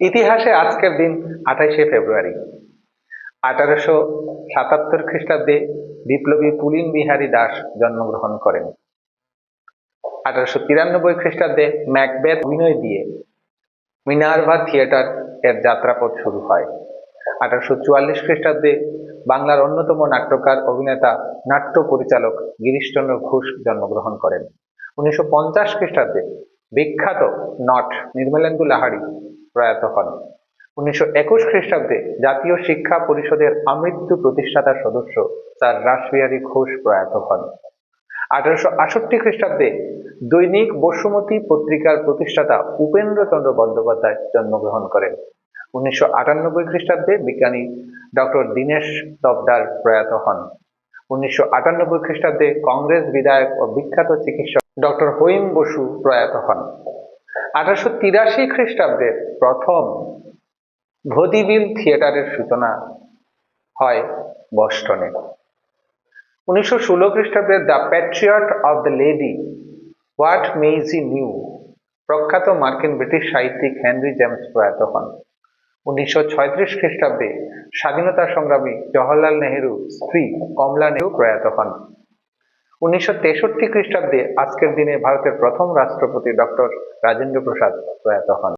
ইতিহাসে আজকের দিন আঠাইশে ফেব্রুয়ারি। আঠারোশো সাতাত্তর খ্রিস্টাব্দে বিপ্লবী পুলিন বিহারী দাস জন্মগ্রহণ করেন। আঠারোশো তিরানব্বই খ্রিস্টাব্দে ম্যাকবেথ অভিনয় দিয়ে মিনার্ভা থিয়েটার এর যাত্রাপথ শুরু হয়। আঠারোশো চুয়াল্লিশ খ্রিস্টাব্দে বাংলার অন্যতম নাট্যকার অভিনেতা, নাট্য পরিচালক গিরিশচন্দ্র ঘোষ জন্মগ্রহণ করেন। উনিশশো পঞ্চাশ খ্রিস্টাব্দে বিখ্যাত নট নির্মলেন্দু লাহারি প্রয়াত হন। উনিশশো একুশ খ্রিস্টাব্দে জাতীয় শিক্ষা পরিষদের আমৃত্যু প্রতিষ্ঠাতা সদস্য স্যার রাসবিহারী ঘোষ প্রয়াত হন। আঠারোশো আষট্টি খ্রিস্টাব্দে দৈনিক বসুমতী পত্রিকার প্রতিষ্ঠাতা উপেন্দ্রচন্দ্র বন্দ্যোপাধ্যায় জন্মগ্রহণ করেন। উনিশশো আটানব্বই খ্রিস্টাব্দে বিজ্ঞানী ডক্টর দীনেশ তবদার প্রয়াত হন। উনিশশো আটানব্বই খ্রিস্টাব্দে কংগ্রেস বিধায়ক ও বিখ্যাত চিকিৎসক ডক্টর হৈম বসু প্রয়াত হন। আঠারোশো তিরাশি খ্রিস্টাব্দে প্রথম ভদিবিল থিয়েটারের সূচনা হয় বস্টনে। উনিশশো ষোলো খ্রিস্টাব্দে the portrait of the lady, what Maisie knew, প্রখ্যাত মার্কিন ব্রিটিশ সাহিত্যিক হেনরি জেমস প্রয়াত হন। উনিশশো ছয়ত্রিশ খ্রিস্টাব্দে স্বাধীনতা সংগ্রামী জওহরলাল নেহেরু স্ত্রী কমলা নেহেরু প্রয়াত হন। উনিশশো তেষট্টি খ্রিস্টাব্দে আজকের দিনে ভারতের প্রথম রাষ্ট্রপতি ডক্টর রাজেন্দ্র প্রসাদ প্রয়াত হন।